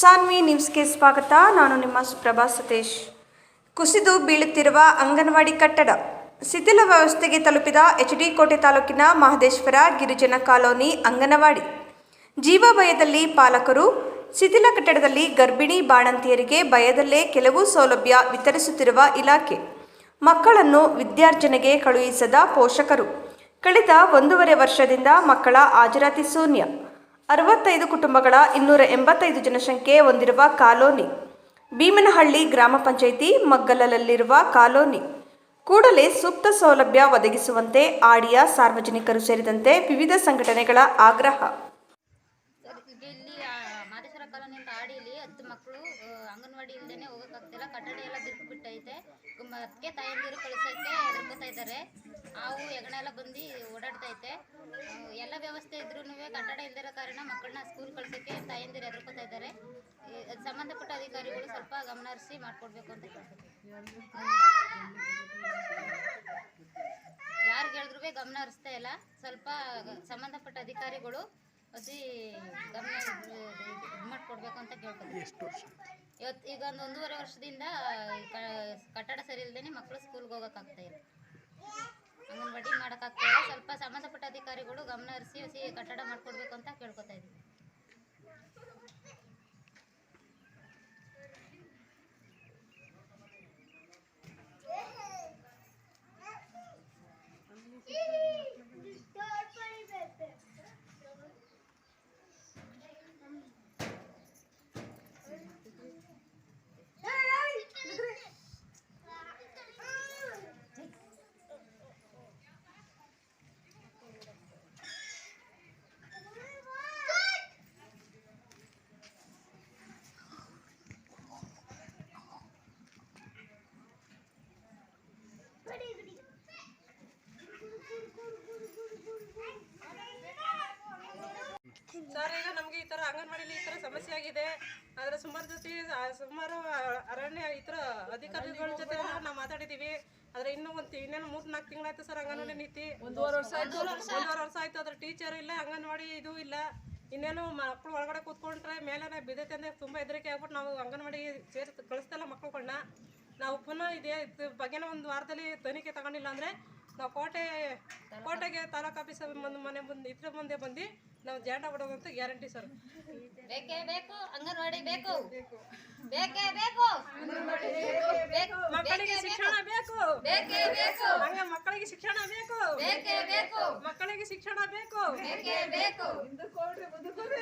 ಸಾನ್ವಿ ನ್ಯೂಸ್ಗೆ ಸ್ವಾಗತ. ನಾನು ನಿಮ್ಮ ಸುಪ್ರಭಾ ಸತೀಶ್. ಕುಸಿದು ಬೀಳುತ್ತಿರುವ ಅಂಗನವಾಡಿ ಕಟ್ಟಡ. ಶಿಥಿಲ ವ್ಯವಸ್ಥೆಗೆ ತಲುಪಿದ ಎಚ್ ಡಿ ಕೋಟೆ ತಾಲೂಕಿನ ಮಹದೇಶ್ವರ ಗಿರಿಜನ ಕಾಲೋನಿ ಅಂಗನವಾಡಿ. ಜೀವ ಭಯದಲ್ಲಿ ಪಾಲಕರು, ಶಿಥಿಲ ಕಟ್ಟಡದಲ್ಲಿ ಗರ್ಭಿಣಿ ಬಾಣಂತಿಯರಿಗೆ ಭಯದಲ್ಲೇ ಕೆಲವು ಸೌಲಭ್ಯ ವಿತರಿಸುತ್ತಿರುವ ಇಲಾಖೆ. ಮಕ್ಕಳನ್ನು ವಿದ್ಯಾರ್ಜನೆಗೆ ಕಳುಹಿಸದ ಪೋಷಕರು. ಕಳೆದ ಒಂದೂವರೆ ವರ್ಷದಿಂದ ಮಕ್ಕಳ ಹಾಜರಾತಿ ಶೂನ್ಯ. ಅರವತ್ತೈದು ಕುಟುಂಬಗಳ ಇನ್ನೂರ ಎಂಬತ್ತೈದು ಜನಸಂಖ್ಯೆ ಹೊಂದಿರುವ ಕಾಲೋನಿ. ಭೀಮನಹಳ್ಳಿ ಗ್ರಾಮ ಪಂಚಾಯಿತಿ ಮಗ್ಗಲಲ್ಲಿರುವ ಕಾಲೋನಿ. ಕೂಡಲೇ ಸೂಕ್ತ ಸೌಲಭ್ಯ ಒದಗಿಸುವಂತೆ ಆಡಿಯ ಸಾರ್ವಜನಿಕರು ಸೇರಿದಂತೆ ವಿವಿಧ ಸಂಘಟನೆಗಳ ಆಗ್ರಹ. ಆಡಿಲಿ ಹತ್ತು ಮಕ್ಕಳು ಅಂಗನವಾಡಿ ಅದಕ್ಕೆ ಕಳ್ಸೋಕ್ಕೆ ಹೆದರ್ಕೋತಾ ಇದ್ದಾರೆ. ಹಾವು ಹೆಗಣ ಎಲ್ಲ ಬಂದು ಓಡಾಡ್ತೈತೆ. ವ್ಯವಸ್ಥೆ ಇದ್ರೂ ಕಟ್ಟಡ ಇಲ್ದಿರೋ ಕಾರಣ ಮಕ್ಕಳನ್ನ ಸ್ಕೂಲ್ ಕಳ್ಸೋಕ್ಕೆ ತಾಯಂದಿರು ಹೆದರ್ಕೋತಾ ಇದ್ದಾರೆ. ಸಂಬಂಧಪಟ್ಟ ಅಧಿಕಾರಿಗಳು ಸ್ವಲ್ಪ ಗಮನ ಹರಿಸಿ ಮಾಡಿಕೊಡ್ಬೇಕು ಅಂತ ಕೇಳ್ಕೊತೀನಿ ಯಾರು ಹೇಳಿದ್ರು ಗಮನ ಹರಿಸ್ತಾ ಇಲ್ಲ. ಸ್ವಲ್ಪ ಸಂಬಂಧಪಟ್ಟ ಅಧಿಕಾರಿಗಳು ಅತಿ ಗಮನ ಇದು ಮಾಡಿಕೊಡ್ಬೇಕು ಅಂತ ಕೇಳ್ಕೊತೀವಿ ಇವತ್ತು ಈಗ ಒಂದು ಒಂದೂವರೆ ವರ್ಷದಿಂದ ಕಟ್ಟಡ ಸರಿ ಇಲ್ದೇನೆ ಮಕ್ಕಳು ಸ್ಕೂಲ್ಗೆ ಹೋಗೋಕ್ಕಾಗ್ತಾ ಇಲ್ಲ. ಅಂಗನವಾಡಿ ಮಾಡೋಕ್ಕಾಗ್ತಾ ಇಲ್ಲ ಸ್ವಲ್ಪ ಸಂಬಂಧಪಟ್ಟ ಅಧಿಕಾರಿಗಳು ಗಮನ ಹರಿಸಿ ಕಟ್ಟಡ ಮಾಡಿಕೊಡ್ಬೇಕು ಅಂತ ಕೇಳ್ಕೊತಾ ಇದ್ದೀವಿ ಸರ್ ಈಗ ನಮಗೆ ಈ ಥರ ಅಂಗನವಾಡಿಲಿ ಈ ಥರ ಸಮಸ್ಯೆ ಆಗಿದೆ. ಆದರೆ ಸುಮಾರು ಜೊತೆ ಸುಮಾರು ಅರಣ್ಯ ಈ ಥರ ಅಧಿಕಾರಿಗಳ ಜೊತೆ ನಾವು ಮಾತಾಡಿದ್ದೀವಿ ಆದರೆ ಇನ್ನೂ ಒಂದು ಇನ್ನೇನು ಮೂರು ನಾಲ್ಕು ತಿಂಗಳಾಯ್ತು ಸರ್ ಅಂಗನವಾಡಿ ನೀತಿ. ಒಂದೂವರೆ ವರ್ಷ ಆಯ್ತು. ಒಂದೂವರೆ ವರ್ಷ ಆಯ್ತು. ಅದ್ರ ಟೀಚರ್ ಇಲ್ಲ ಅಂಗನವಾಡಿ ಇದು ಇಲ್ಲ. ಇನ್ನೇನು ಮಕ್ಕಳು ಒಳಗಡೆ ಕೂತ್ಕೊಂಡ್ರೆ ಮೇಲೆ ಬಿದ್ದೈತೆ ಅಂದರೆ ತುಂಬ ಹೆದರಿಕೆ ಆಗ್ಬಿಟ್ಟು ನಾವು ಅಂಗನವಾಡಿ ಸೇರಿ ಕಳಿಸ್ತಲ್ಲ ಮಕ್ಕಳುಗಳನ್ನ ನಾವು ಪುನಃ ಇದೆ ಬಗ್ಗೆ ಒಂದು ವಾರದಲ್ಲಿ ತನಿಖೆ ತಗೊಂಡಿಲ್ಲ ಅಂದರೆ ನಾವು ಕೋಟೆ ಕೋಟೆಗೆ ತಾಲೂಕು ಆಫೀಸ್ ಬಂದು ಮನೆ ಮುಂದೆ ಇದ್ರ ಮುಂದೆ ಬಂದು ನಾವು ಜಾಂಡ ಬಿಡೋದು ಅಂತ ಗ್ಯಾರಂಟಿ ಸರ್. ಬೇಕೇ ಬೇಕು ಅಂಗನವಾಡಿ ಬೇಕೇ. ಬೇಕು ಬೇಕು. ಮಕ್ಕಳಿಗೆ ಶಿಕ್ಷಣ ಬೇಕು. ಬೇಕೇ. ಬೇಕು ಹಂಗ ಮಕ್ಕಳಿಗೆ ಶಿಕ್ಷಣ ಬೇಕು. ಬೇಕೇ ಬೇಕು. ಮಕ್ಕಳಿಗೆ ಶಿಕ್ಷಣ ಬೇಕು. ಬೇಕೇ ಬೇಕು.